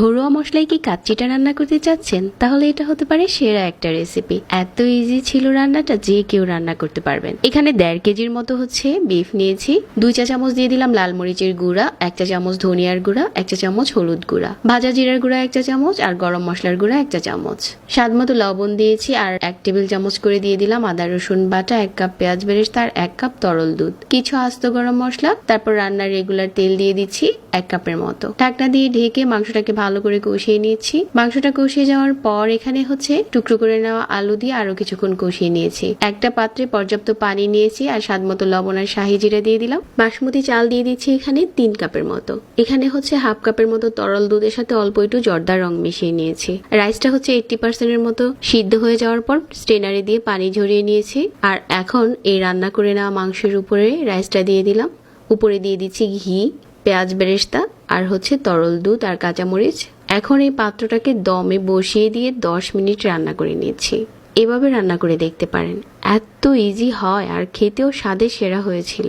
ঘরোয়া মশলায় কি কাচ্চিটা রান্না করতে চাচ্ছেন? তাহলে এটা হতে পারে সেরা একটা রেসিপি এত ইজি ছিল রান্নাটা যে কেউ রান্না করতে পারবেন। এখানে দেড় কেজির মতো হচ্ছে বিফ নিয়েছি। দুই চা চামচ দিয়ে দিলাম লাল মরিচের গুঁড়া, এক চা চামচ ধনিয়ার গুঁড়া, এক চা চামচ হলুদ গুঁড়া। ভাজা জিরার গুঁড়া এক চা চামচ আর গরম মশলার গুঁড়া এক চা চামচ। স্বাদ মতো লবণ দিয়েছি আর এক টেবিল চামচ করে দিয়ে দিলাম আদা, রসুন বাটা, এক কাপ পেঁয়াজ বেরেস্তা আর এক কাপ তরল দুধ। কিছু আস্ত গরম মশলা, তারপর রান্নার রেগুলার তেল দিয়ে দিচ্ছি এক কাপের মতো। ঢাকনা দিয়ে ঢেকে মাংসটাকে ভালো করে কষিয়ে নিয়েছি মাংসটা কষিয়ে যাওয়ার পর এখানে হচ্ছে টুকরো করে নেওয়া আলু দিয়ে আরও কিছুক্ষণ কষিয়ে নিয়েছি। একটা পাত্রে পর্যাপ্ত পানি নিয়েছি আর স্বাদ মতো লবণ আর শাহি জিরা দিয়ে দিলাম। বাসমতি চাল দিয়ে দিচ্ছি এখানে তিন কাপের মতো। এখানে হচ্ছে হাফ কাপের মতো তরল দুধের সাথে অল্প একটু জর্দা রং মিশিয়ে নিয়েছি। রাইসটা হচ্ছে এইটটি পার্সেন্টের মতো সিদ্ধ হয়ে যাওয়ার পর স্টেনারে দিয়ে পানি ঝরিয়ে নিয়েছি। আর এখন এই রান্না করে নেওয়া মাংসের উপরে রাইসটা দিয়ে দিলাম। উপরে দিয়ে দিচ্ছি ঘি, পেঁয়াজ বেরেস্তা আর হচ্ছে তরল দুধ আর কাঁচামরিচ। এখন এই পাত্রটাকে দমে বসিয়ে দিয়ে দশ মিনিট রান্না করে নিয়েছি এভাবে রান্না করে দেখতে পারেন, এত ইজি হয় আর খেতেও স্বাদে সেরা হয়েছিল।